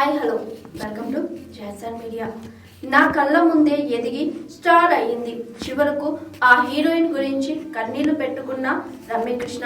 Hi hello welcome to Jason media నా కళ్ళ ముందే ఎదిగి స్టార్ అయ్యింది. చివరకు ఆ హీరోయిన్ గురించి కన్నీళ్ళు పెట్టుకున్న రమ్యకృష్ణ.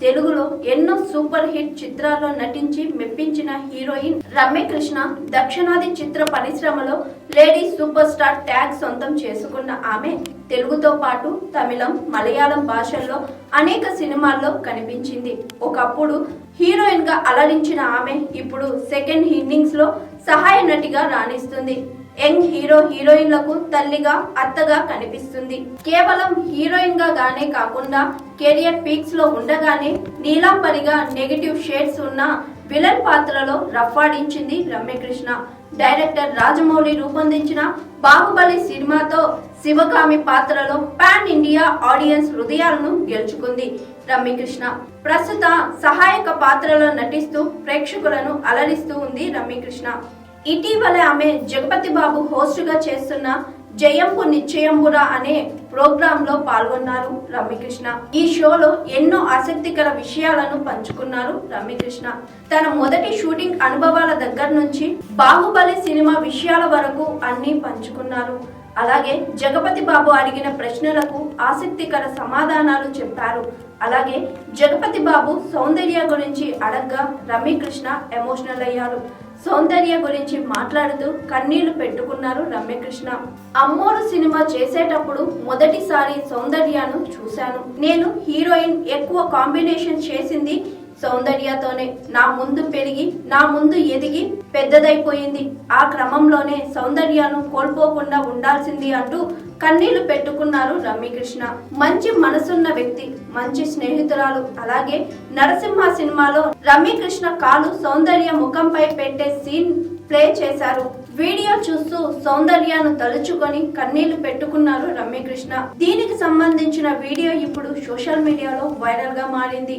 తెలుగులో ఎన్నో సూపర్ హిట్ చిత్రాల్లో నటించి మెప్పించిన హీరోయిన్ రమ్యకృష్ణ దక్షిణాది చిత్ర పరిశ్రమలో లేడీ సూపర్ స్టార్ ట్యాగ్ సొంతం చేసుకున్న ఆమె తెలుగుతో పాటు తమిళం మలయాళం భాషల్లో అనేక సినిమాల్లో కనిపించింది. ఒకప్పుడు హీరోయిన్గా అలరించిన ఆమె ఇప్పుడు సెకండ్ ఇన్నింగ్స్లో సహాయ నటిగా రాణిస్తుంది. యంగ్ హీరో హీరోయిన్లకు తల్లిగా అత్తగా కనిపిస్తుంది. కేవలం హీరోయిన్గా గానే కాకుండా కెరియర్ పీక్స్లో ఉండగానే నీలాంబరిగా నెగిటివ్ షేడ్స్ ఉన్న విలన్ పాత్రలో రఫాడించింది రమ్యకృష్ణ. డైరెక్టర్ రాజమౌళి రూపొందించిన బాహుబలి సినిమాతో శివగామి పాత్రలో పాన్ ఇండియా ఆడియన్స్ హృదయాలను గెలుచుకుంది. రమ్యకృష్ణ ప్రస్తుత సహాయక పాత్రలో నటిస్తూ ప్రేక్షకులను అలరిస్తూ ఉంది రమ్యకృష్ణ. ఇటీవల ఆమె జగపతి బాబు హోస్టుగా చేస్తున్న జయంపు నిశ్చయంబురా అనే ప్రోగ్రామ్లో పాల్గొన్నారు రమ్యకృష్ణ. ఈ షోలో ఎన్నో ఆసక్తికర విషయాలను పంచుకున్నారు రమ్యకృష్ణ. తన మొదటి షూటింగ్ అనుభవాల దగ్గర నుంచి బాహుబలి సినిమా విషయాల వరకు అన్ని పంచుకున్నారు. అలాగే జగపతి బాబు అడిగిన ప్రశ్నలకు ఆసక్తికర సమాధానాలు చెప్పారు. అలాగే జగపతి బాబు సౌందర్య గురించి అడగ్గా రమ్యకృష్ణ ఎమోషనల్ అయ్యారు. సౌందర్య గురించి మాట్లాడుతూ కన్నీళ్ళు పెట్టుకున్నారు రమ్యకృష్ణ. అమ్మోరు సినిమా చేసేటప్పుడు మొదటిసారి సౌందర్యను చూశాను. నేను హీరోయిన్ ఎక్కువ కాంబినేషన్ చేసింది సౌందర్యతోనే నా ముందు పెరిగి నా ముందు ఎదిగి పెద్దదైపోయింది. ఆ క్రమంలోనే సౌందర్యను కోల్పోకుండా ఉండాల్సింది అంటూ కన్నీళ్ళు పెట్టుకున్నారు రమ్యకృష్ణ. మంచి మనసున్న వ్యక్తి మంచి స్నేహితురాలు. అలాగే నరసింహ సినిమాలో రమ్యకృష్ణ కాలు సౌందర్య ముఖంపై పెట్టే సీన్ ప్లే చేశారు. వీడియో చూస్తూ సౌందర్యను తలుచుకొని కన్నీళ్ళు పెట్టుకున్నారు రమ్యకృష్ణ. దీనికి సంబంధించిన వీడియో ఇప్పుడు సోషల్ మీడియాలో వైరల్గా మారింది.